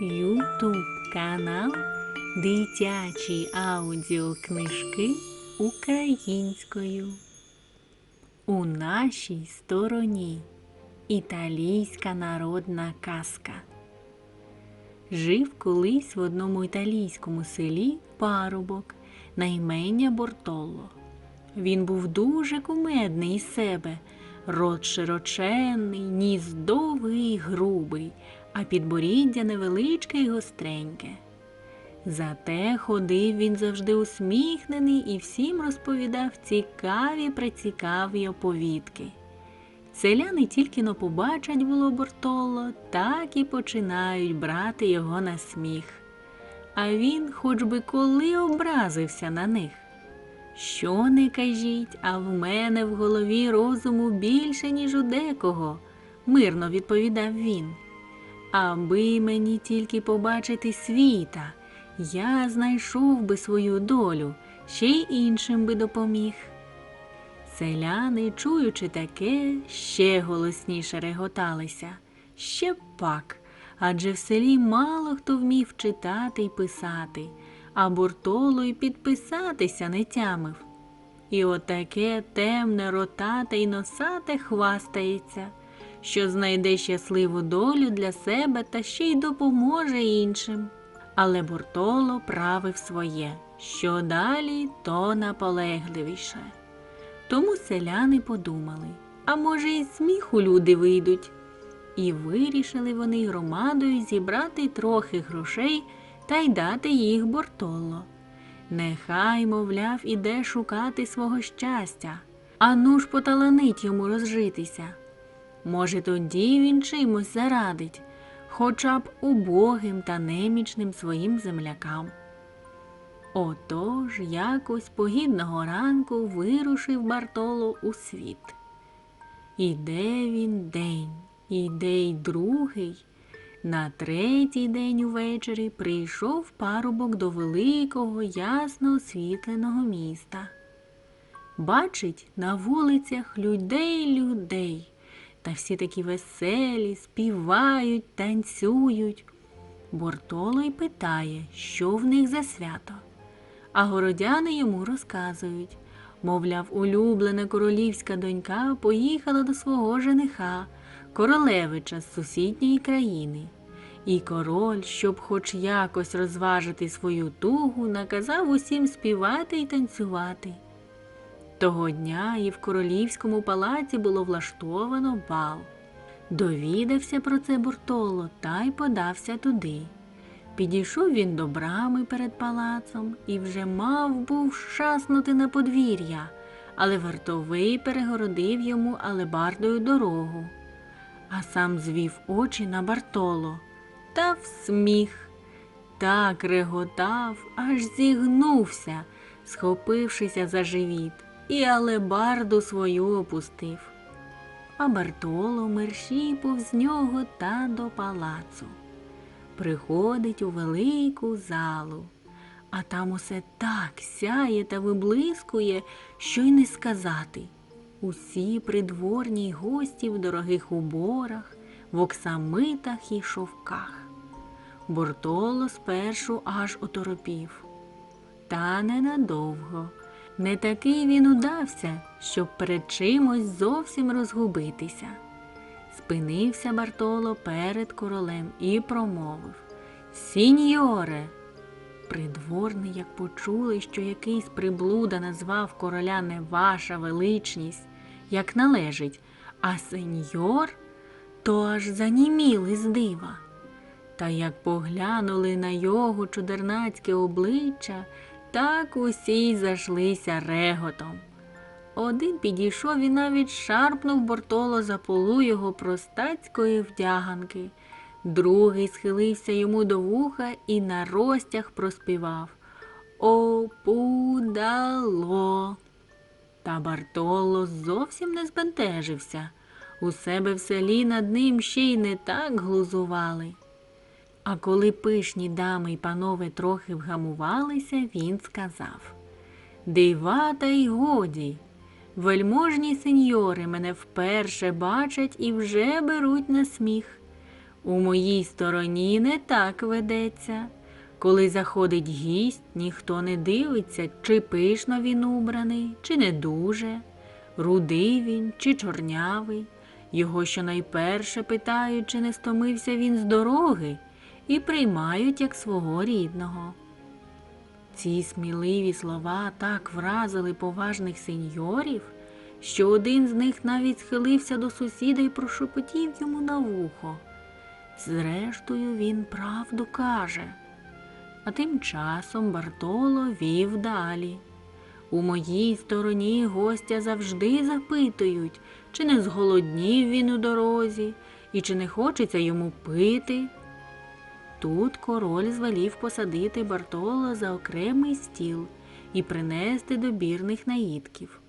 Ютуб канал Дитячі аудіокнижки українською. У нашій стороні Італійська народна казка. Жив колись в одному італійському селі парубок на імення Бортолло. Він був дуже кумедний із себе, рот широченний, ніс довгий грубий, а підборіддя невеличке й гостреньке. Зате ходив він завжди усміхнений і всім розповідав цікаві прецікаві оповідки. Селяни тільки но побачать було Бортоло, так і починають брати його на сміх. А він хоч би коли образився на них. Що не кажіть, а в мене в голові розуму більше, ніж у декого, мирно відповідав він. Аби мені тільки побачити світа, я знайшов би свою долю, ще й іншим би допоміг. Селяни, чуючи таке, ще голосніше реготалися. Ще пак, адже в селі мало хто вмів читати й писати, а Бортоло й підписатися не тямив. І отаке темне ротате й носате хвастається, що знайде щасливу долю для себе та ще й допоможе іншим. Але Бортоло правив своє, що далі, то наполегливіше. Тому селяни подумали, а може, й сміху люди вийдуть. І вирішили вони громадою зібрати трохи грошей та й дати їх Бортоло. Нехай, мовляв, іде шукати свого щастя, а ну ж поталанить йому розжитися. Може, тоді він чимось зарадить, хоча б убогим та немічним своїм землякам. Отож якось погідного ранку вирушив Бартоло у світ. Іде він день, іде й другий. На третій день увечері прийшов парубок до великого ясно освітленого міста. Бачить на вулицях людей людей, та всі такі веселі, співають, танцюють. Бортоло й питає, що в них за свято. А городяни йому розказують мовляв, улюблена королівська донька поїхала до свого жениха, королевича з сусідньої країни. І король, щоб хоч якось розважити свою тугу, наказав усім співати й танцювати. Того дня і в королівському палаці було влаштовано бал. Довідався про це Бортоло та й подався туди. Підійшов він до брами перед палацом і вже мав був щаснути на подвір'я, але вартовий перегородив йому алебардою дорогу, а сам звів очі на Бартоло та в сміх. Так реготав, аж зігнувся, схопившися за живіт, і алебарду свою опустив. А Бартоло мерщій повз нього та до палацу приходить у велику залу, а там усе так сяє та виблискує, що й не сказати. Усі придворні й гості в дорогих уборах, в оксамитах і шовках. Бортоло спершу аж оторопів. Та ненадовго. Не такий він удався, щоб перед чимось зовсім розгубитися. Спинився Бартоло перед королем і промовив Сіньоре. Придворний, як почули, що якийсь приблуда назвав короля не ваша величність, як належить, а сеньор, то аж заніміли з дива. Та як поглянули на його чудернацьке обличчя, так усі й зашлися реготом. Один підійшов і навіть шарпнув Бортоло за полу його простацької вдяганки. Другий схилився йому до вуха і на розтяг проспівав Опудало. Та Бартоло зовсім не збентежився. У себе в селі над ним ще й не так глузували. А коли пишні дами й панове трохи вгамувалися, він сказав Дива та й годі. Вельможні сеньори мене вперше бачать і вже беруть на сміх. У моїй стороні не так ведеться. Коли заходить гість, ніхто не дивиться, чи пишно він убраний, чи не дуже, рудий він чи чорнявий. Його щонайперше питають, чи не стомився він з дороги, і приймають як свого рідного. Ці сміливі слова так вразили поважних сеньорів, що один з них навіть схилився до сусіда і прошепотів йому на вухо. Зрештою, він правду каже. А тим часом Бартоло вів далі. У моїй стороні гостя завжди запитують, чи не зголоднів він у дорозі, і чи не хочеться йому пити. Тут король звелів посадити Бартоло за окремий стіл і принести добірних наїдків.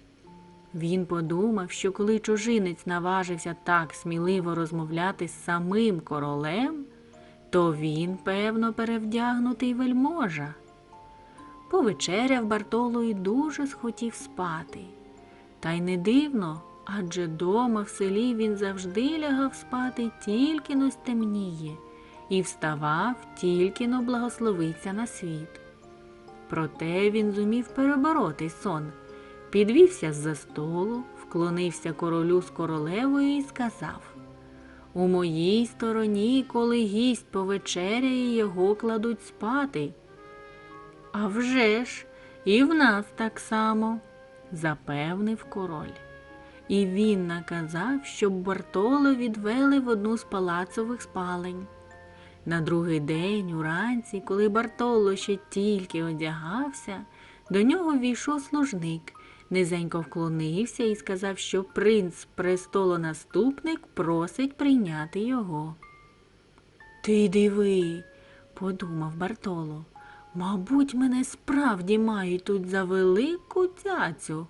Він подумав, що коли чужинець наважився так сміливо розмовляти з самим королем, то він, певно, перевдягнутий вельможа. Повечеряв Бартоло і дуже схотів спати. Та й не дивно, адже дома в селі він завжди лягав спати тільки но стемніє і вставав тільки но благословиться на світ. Проте він зумів перебороти сон, підвівся з-за столу, вклонився королю з королевою і сказав У моїй стороні, коли гість повечеряє, його кладуть спати. «А вже ж, і в нас так само, запевнив король. І він наказав, щоб Бартоло відвели в одну з палацових спалень. На другий день, уранці, коли Бартоло ще тільки одягався, до нього війшов служник, низенько вклонився і сказав, що принц престолонаступник просить прийняти його. Ти диви, подумав Бартоло, мабуть, мене справді мають тут за велику цяцю.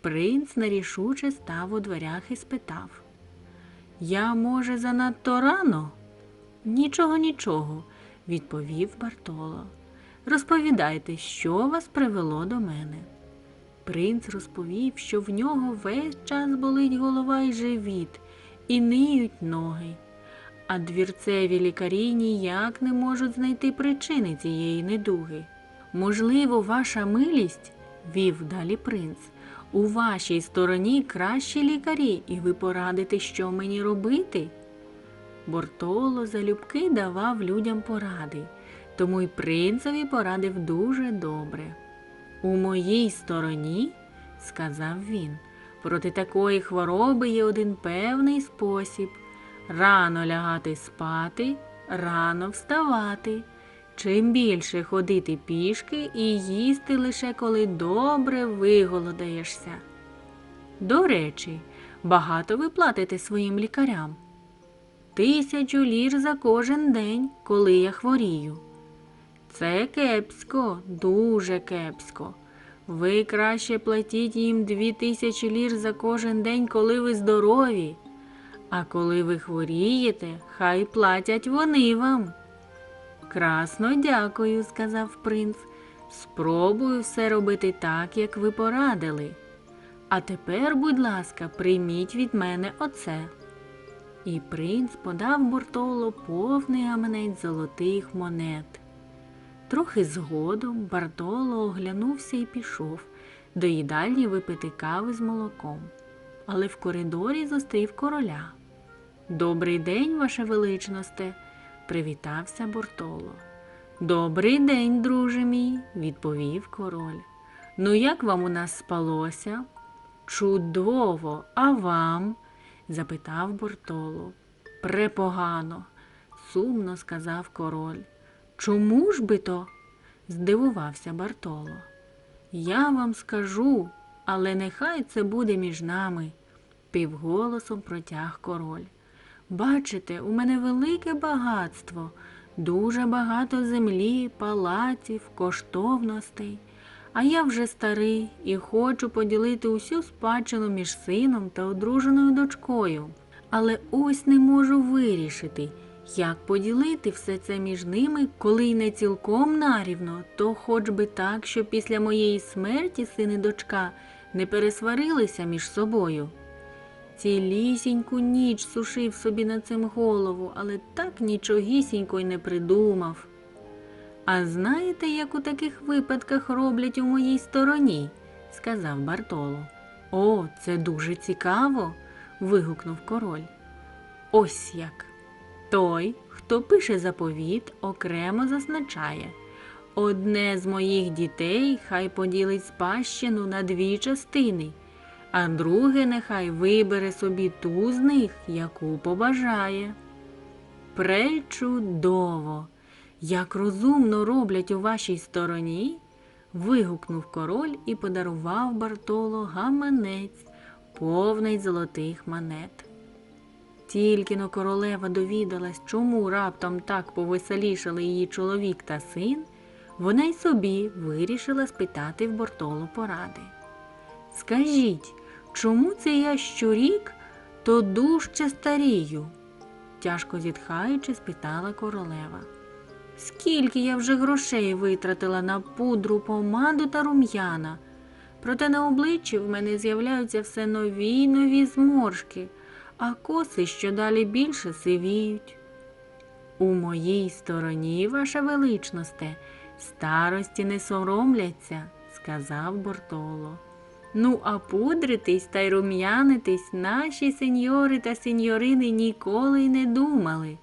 Принц нерішуче став у дверях і спитав Я, може, занадто рано? Нічого, нічого, відповів Бартоло. Розповідайте, що вас привело до мене. Принц розповів, що в нього весь час болить голова і живіт, і ниють ноги, а двірцеві лікарі ніяк не можуть знайти причини цієї недуги. Можливо, ваша милість, вів далі принц, у вашій стороні кращі лікарі, і ви порадите, що мені робити. Бортоло залюбки давав людям поради, тому й принцеві порадив дуже добре. У моїй стороні, сказав він, проти такої хвороби є один певний спосіб рано лягати спати, рано вставати. Чим більше ходити пішки і їсти лише коли добре виголодаєшся. До речі, багато ви платите своїм лікарям. Тисячу лір за кожен день, коли я хворію. Це кепсько, дуже кепсько. Ви краще платіть їм дві тисячі лір за кожен день, коли ви здорові. А коли ви хворієте, хай платять вони вам. Красно дякую, сказав принц. Спробую все робити так, як ви порадили. А тепер, будь ласка, прийміть від мене оце. І принц подав Бортоло повний гаманець золотих монет. Трохи згодом Бартоло оглянувся і пішов до їдальні випити кави з молоком, але в коридорі зустрів короля. Добрий день, ваше величносте, привітався Бортоло. Добрий день, друже мій, відповів король. Ну, як вам у нас спалося? Чудово, а вам? Запитав Бортоло. Препогано, сумно сказав король. Чому ж би то? здивувався Бартоло. Я вам скажу, але нехай це буде між нами, півголосом протяг король. Бачите, у мене велике багатство, дуже багато землі, палаців, коштовностей. А я вже старий і хочу поділити усю спадщину між сином та одруженою дочкою. Але ось не можу вирішити, як поділити все це між ними, коли й не цілком нарівно, то хоч би так, що після моєї смерті син і дочка не пересварилися між собою. Цілісіньку ніч сушив собі над цим голову, але так нічогісінько й не придумав. А знаєте, як у таких випадках роблять у моїй стороні? сказав Бартоло. О, це дуже цікаво. вигукнув король. Ось як. Той, хто пише заповіт, окремо зазначає. Одне з моїх дітей хай поділить спадщину на дві частини, а друге нехай вибере собі ту з них, яку побажає. Пречудово! Як розумно роблять у вашій стороні. вигукнув король і подарував Бартоло гаманець, повний золотих монет. Тільки но королева довідалась, чому раптом так повеселішали її чоловік та син, вона й собі вирішила спитати в Бортолу поради. Скажіть, чому це я щорік то дужче старію? тяжко зітхаючи, спитала королева. Скільки я вже грошей витратила на пудру, помаду та рум'яна. Проте на обличчі в мене з'являються все нові й нові зморшки, а коси щодалі більше сивіють. У моїй стороні, ваша величносте, старості не соромляться, сказав Бортоло. Ну, а пудритись та й рум'янитись наші сеньори та сеньорини ніколи й не думали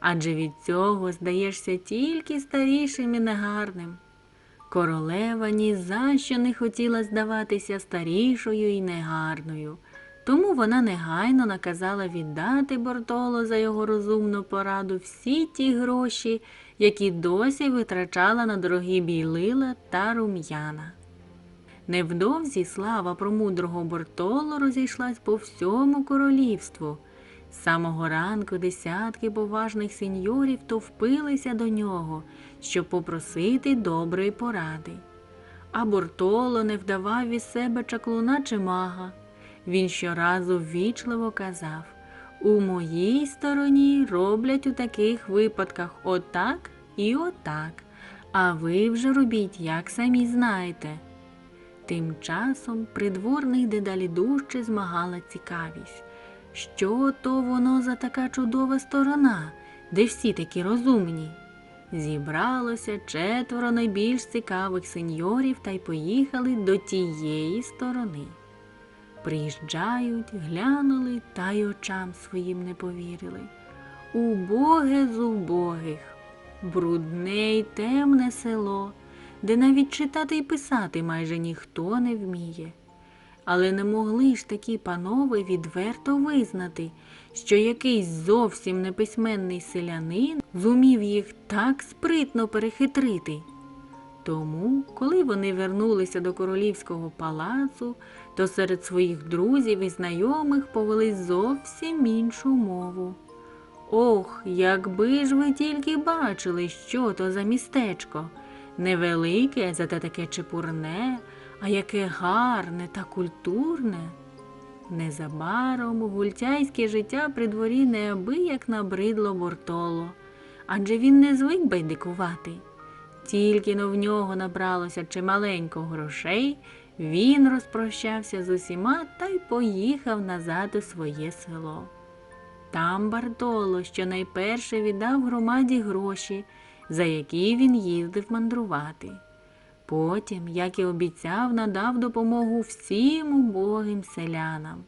адже від цього здаєшся тільки старішим і негарним. Королева ні за що не хотіла здаватися старішою і негарною, тому вона негайно наказала віддати Бортоло за його розумну пораду всі ті гроші, які досі витрачала на дорогі бійлила та рум'яна. Невдовзі слава про мудрого Бортоло розійшлась по всьому королівству. З самого ранку десятки поважних сеньорів товпилися до нього, щоб попросити доброї поради. А Бортоло не вдавав із себе чаклуна чи мага. Він щоразу ввічливо казав У моїй стороні роблять у таких випадках отак і отак, а ви вже робіть, як самі знаєте. Тим часом придворних дедалі дужче змагала цікавість. Що то воно за така чудова сторона, де всі такі розумні? Зібралося четверо найбільш цікавих сеньорів та й поїхали до тієї сторони. Приїжджають, глянули та й очам своїм не повірили. Убоге з убогих, брудне й темне село, де навіть читати й писати майже ніхто не вміє але не могли ж такі панове відверто визнати, що якийсь зовсім неписьменний селянин зумів їх так спритно перехитрити. Тому, коли вони вернулися до королівського палацу, то серед своїх друзів і знайомих повели зовсім іншу мову. Ох, якби ж ви тільки бачили, що то за містечко, невелике, зате таке чепурне, а яке гарне та культурне. Незабаром гультяйське життя при дворі неабияк набридло бортоло, адже він не звик байдикувати. Тільки но в нього набралося чималенько грошей, він розпрощався з усіма та й поїхав назад у своє село. Там Бартоло щонайперше віддав громаді гроші, за які він їздив мандрувати. Потім, як і обіцяв, надав допомогу всім убогим селянам.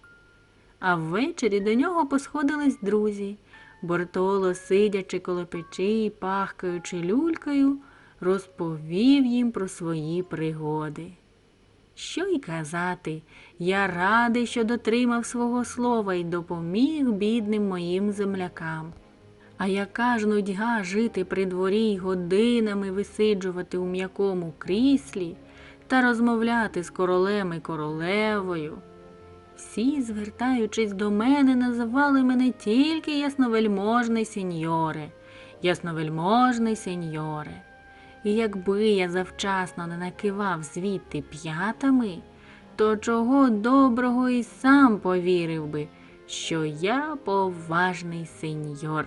А ввечері до нього посходились друзі. Бортоло, сидячи коло печі і пахкаючи люлькою, розповів їм про свої пригоди. Що й казати, я радий, що дотримав свого слова і допоміг бідним моїм землякам. А яка ж нудьга жити при дворі й годинами висиджувати у м'якому кріслі та розмовляти з королем і королевою. Всі, звертаючись до мене, називали мене тільки ясновельможний сеньоре, ясновельможний сеньоре. І якби я завчасно не накивав звідти п'ятами, то чого доброго і сам повірив би, що я поважний сеньор.